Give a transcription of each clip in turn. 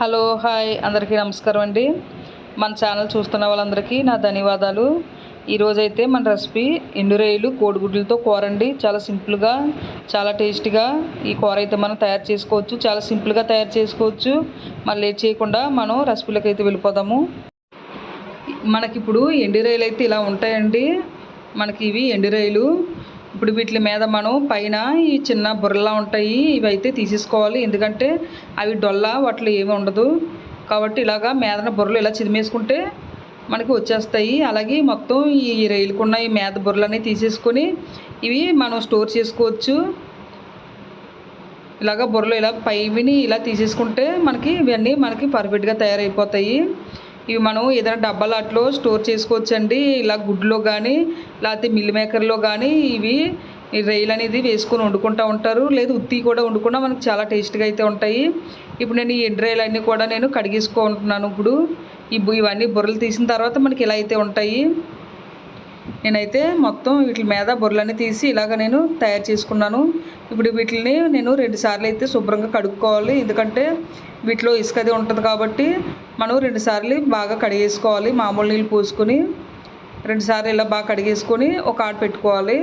Hello hi. అందరికీ నమస్కారం అండి. మన ఛానల్ చూస్తున్న వాళ్ళందరికీ నా ధన్యవాదాలు. ఈరోజైతే మన రెసిపీ ఎండురేయులు కోడిగుడ్లతో కూర అండి. చాలా సింపుల్గా చాలా టేస్టీగా ఈ కూర అయితే మనం తయారు చేసుకోవచ్చు. చాలా సింపుల్గా తయారు చేసుకోవచ్చు. మళ్ళీ లేట్ చేయకుండా మనం రెసిపీలకు అయితే వెళ్ళిపోదాము. మనకిప్పుడు ఎండురేయులు అయితే ఇలా ఉంటాయండి. మనకి ఇవి ఎండురేయులు ఇప్పుడు వీటి మీద మనం పైన ఈ చిన్న బుర్రలా ఉంటాయి ఇవి అయితే తీసేసుకోవాలి. ఎందుకంటే అవి డొల్ల వాటిలో ఏమీ ఉండదు. కాబట్టి ఇలాగా మేదన బుర్రలు ఇలా చిదిమేసుకుంటే మనకి వచ్చేస్తాయి. అలాగే మొత్తం ఈ రైలుకున్న ఈ మేద బుర్రలన్నీ తీసేసుకొని ఇవి మనం స్టోర్ చేసుకోవచ్చు. ఇలాగ బుర్రలు ఇలా పైవిని ఇలా తీసేసుకుంటే మనకి ఇవన్నీ మనకి పర్ఫెక్ట్గా తయారైపోతాయి. ఇవి మనం ఏదైనా డబ్బాలు అట్లో స్టోర్ చేసుకోవచ్చండి. ఇలా గుడ్లో కానీ లేకపోతే మిల్ మేకర్లో కానీ ఇవి ఈ రైలు అనేది వేసుకొని వండుకుంటూ ఉంటారు. లేదు ఉత్తి కూడా వండుకున్నా మనకు చాలా టేస్ట్గా అయితే ఉంటాయి. ఇప్పుడు నేను ఈ ఎండు రైలు అన్నీ కూడా నేను కడిగేసుకుంటున్నాను ఇప్పుడు. ఈ ఇవన్నీ బుర్రలు తీసిన తర్వాత మనకి ఇలా అయితే ఉంటాయి. నేనైతే మొత్తం వీటి మీద బుర్రలన్నీ తీసి ఇలాగ నేను తయారు చేసుకున్నాను. ఇప్పుడు వీటిని నేను రెండు సార్లు అయితే శుభ్రంగా కడుక్కోవాలి. ఎందుకంటే వీటిలో ఇసుక అది ఉంటుంది కాబట్టి మనం రెండు సార్లు బాగా కడిగేసుకోవాలి మామూలు నీళ్ళు పోసుకొని రెండు సార్లు ఇలా బాగా కడిగేసుకొని ఒక ఆడ పెట్టుకోవాలి.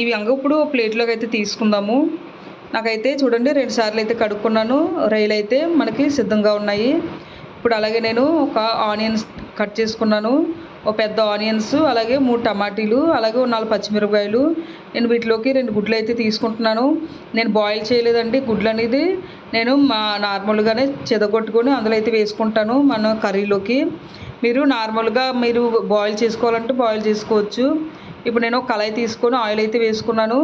ఇవి అంగ ఇప్పుడు ప్లేట్లోకి అయితే తీసుకుందాము. నాకైతే చూడండి రెండు సార్లు అయితే కడుక్కున్నాను. రైలు అయితే మనకి సిద్ధంగా ఉన్నాయి. ఇప్పుడు అలాగే నేను ఒక ఆనియన్స్ కట్ చేసుకున్నాను. ఒక పెద్ద ఆనియన్స్ అలాగే మూడు టమాటీలు అలాగే నాలుగు పచ్చిమిరపకాయలు. నేను వీటిలోకి రెండు గుడ్లు అయితే తీసుకుంటున్నాను. నేను బాయిల్ చేయలేదండి గుడ్లు అనేది. నేను మా నార్మల్గానే చెదగొట్టుకొని అందులో అయితే వేసుకుంటాను మన కర్రీలోకి. మీరు నార్మల్గా మీరు బాయిల్ చేసుకోవాలంటే బాయిల్ చేసుకోవచ్చు. ఇప్పుడు నేను ఒక కళాయి తీసుకొని ఆయిల్ అయితే వేసుకున్నాను.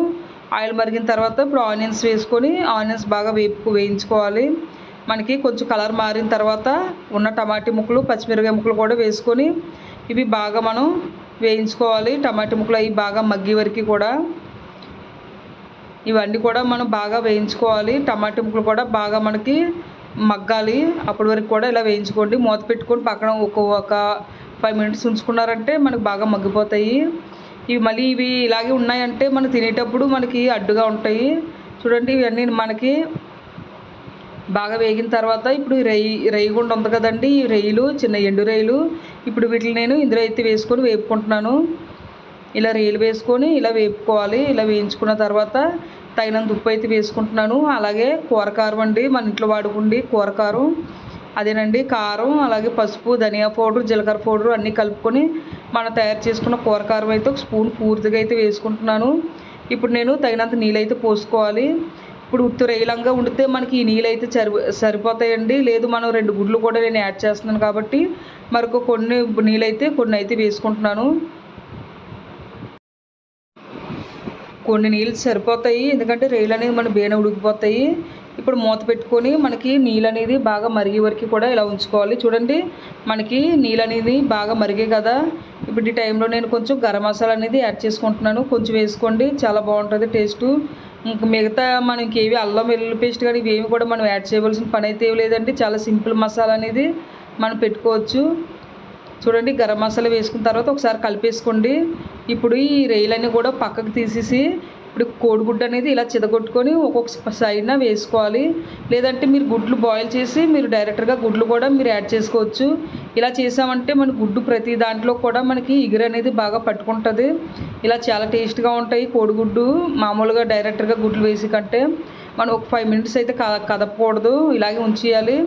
ఆయిల్ మరిగిన తర్వాత ఇప్పుడు ఆనియన్స్ వేసుకొని ఆనియన్స్ బాగా వేపు వేయించుకోవాలి. మనకి కొంచెం కలర్ మారిన తర్వాత ఉన్న టమాటీ ముక్కలు పచ్చిమిరపకాయ ముక్కలు కూడా వేసుకొని ఇవి బాగా మనం వేయించుకోవాలి. టమాటా ముక్కలు అవి బాగా మగ్గి వరకు కూడా ఇవన్నీ కూడా మనం బాగా వేయించుకోవాలి. టమాటా ముక్కలు కూడా బాగా మనకి మగ్గాలి. అప్పటి వరకు కూడా ఇలా వేయించుకోండి. మూత పెట్టుకొని పక్కన ఒక ఒక ఫైవ్ మినిట్స్ ఉంచుకున్నారంటే మనకు బాగా మగ్గిపోతాయి. ఇవి మళ్ళీ ఇవి ఇలాగే ఉన్నాయంటే మనం తినేటప్పుడు మనకి అడ్డుగా ఉంటాయి. చూడండి ఇవన్నీ మనకి బాగా వేగిన తర్వాత ఇప్పుడు రెయ్యి రెయ్యి గుండ ఉంది కదండి. ఈ రెయ్యలు చిన్న ఎండు రెయ్యలు ఇప్పుడు వీటిని నేను ఇందులో అయితే వేసుకొని వేపుకుంటున్నాను. ఇలా రేలు వేసుకొని ఇలా వేపుకోవాలి. ఇలా వేయించుకున్న తర్వాత తగినంత ఉప్పు అయితే వేసుకుంటున్నాను. అలాగే కూరకారం అండి. మన ఇంట్లో వాడుకుండి కూరకారం. అదేనండి కారం అలాగే పసుపు ధనియా పౌడర్ జీలకర్ర పౌడర్ అన్నీ కలుపుకొని మనం తయారు చేసుకున్న కూరకారం అయితే ఒక స్పూన్ పూర్తిగా అయితే వేసుకుంటున్నాను. ఇప్పుడు నేను తగినంత నీళ్ళు అయితే పోసుకోవాలి. ఇప్పుడు ఉత్తు రైలంగా ఉండితే మనకి ఈ నీళ్ళు అయితే సరి సరిపోతాయండి. లేదు మనం రెండు గుడ్లు కూడా నేను యాడ్ చేస్తున్నాను కాబట్టి మరొక కొన్ని నీళ్ళైతే కొన్ని అయితే వేసుకుంటున్నాను. కొన్ని నీళ్ళు సరిపోతాయి ఎందుకంటే రైలు అనేది మన బేన ఉడికిపోతాయి. ఇప్పుడు మూత పెట్టుకొని మనకి నీళ్ళు అనేది బాగా మరిగే వరకు కూడా ఇలా ఉంచుకోవాలి. చూడండి మనకి నీళ్ళు అనేది బాగా మరిగే కదా. ఇప్పుడు ఈ టైంలో నేను కొంచెం గరం మసాలా అనేది యాడ్ చేసుకుంటున్నాను. కొంచెం వేసుకోండి చాలా బాగుంటుంది టేస్ట్. ఇంకా మిగతా మనకి ఏవి అల్లం వెల్లుల్లి పేస్ట్ కానీ ఇవేమి కూడా మనం యాడ్ చేయవలసిన పని అయితే ఏమి లేదండి. చాలా సింపుల్ మసాలా అనేది. మనం పెట్టుకోవచ్చు. చూడండి గరం మసాలా వేసుకున్న తర్వాత ఒకసారి కలిపేసుకోండి. ఇప్పుడు ఈ రైలన్నీ కూడా పక్కకు తీసేసి ఇప్పుడు కోడిగుడ్డు అనేది ఇలా చిదగొట్టుకొని ఒక్కొక్క సైడ్న వేసుకోవాలి. లేదంటే మీరు గుడ్లు బాయిల్ చేసి మీరు డైరెక్ట్గా గుడ్లు కూడా మీరు యాడ్ చేసుకోవచ్చు. ఇలా చేసామంటే మన గుడ్డు ప్రతి దాంట్లో కూడా మనకి ఇగురు అనేది బాగా పట్టుకుంటుంది. ఇలా చాలా టేస్ట్గా ఉంటాయి కోడిగుడ్డు. మామూలుగా డైరెక్ట్గా గుడ్లు వేసి కంటే. మనం ఒక ఫైవ్ మినిట్స్ అయితే కదపకూడదు. ఇలాగే ఉంచేయాలి.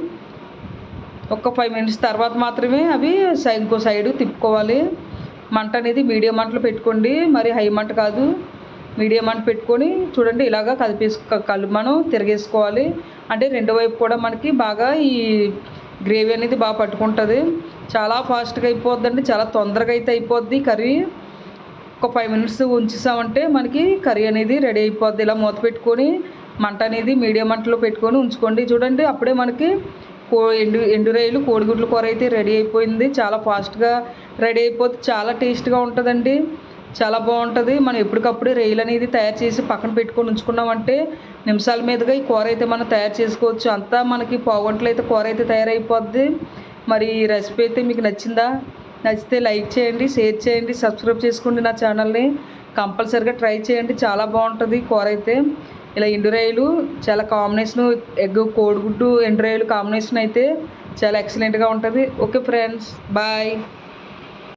ఒక ఫైవ్ మినిట్స్ తర్వాత మాత్రమే అవి సై ఇంకో సైడ్ తిప్పుకోవాలి. మంట అనేది మీడియం మంటలో పెట్టుకోండి. మరి హై మంట కాదు. మీడియం మంట పెట్టుకొని చూడండి ఇలాగా కలిపేసు కలు మనం తిరగేసుకోవాలి. అంటే రెండు వైపు కూడా మనకి బాగా ఈ గ్రేవీ అనేది బాగా పట్టుకుంటుంది. చాలా ఫాస్ట్గా అయిపోద్దండి. చాలా తొందరగా అయితే అయిపోద్ది కర్రీ. ఒక ఫైవ్ మినిట్స్ ఉంచేసామంటే మనకి కర్రీ అనేది రెడీ అయిపోద్ది. ఇలా మూత పెట్టుకొని మంట అనేది మీడియం మంటలో పెట్టుకొని ఉంచుకోండి. చూడండి అప్పుడే మనకి కో ఎండు ఎండు రైలు కోడిగుడ్ల కూర అయితే రెడీ అయిపోయింది. చాలా ఫాస్ట్గా రెడీ అయిపోతే చాలా టేస్ట్గా ఉంటుందండి. చాలా బాగుంటుంది. మనం ఎప్పటికప్పుడు రైలు అనేది తయారు చేసి పక్కన పెట్టుకొని ఉంచుకున్నామంటే నిమిషాల మీదుగా ఈ కూర అయితే మనం తయారు చేసుకోవచ్చు. అంతా మనకి పావుగంటలు అయితే కూర అయితే తయారైపోద్ది. మరి ఈ రెసిపీ అయితే మీకు నచ్చిందా? నచ్చితే లైక్ చేయండి షేర్ చేయండి సబ్స్క్రైబ్ చేసుకోండి నా ఛానల్ని కంపల్సరిగా ట్రై చేయండి. చాలా బాగుంటుంది కూర అయితే. ఇలా ఎండు చాలా కాంబినేషను ఎగ్ కోడిగుడ్డు ఎండు కాంబినేషన్ అయితే చాలా ఎక్సలెంట్గా ఉంటుంది. Okay friends bye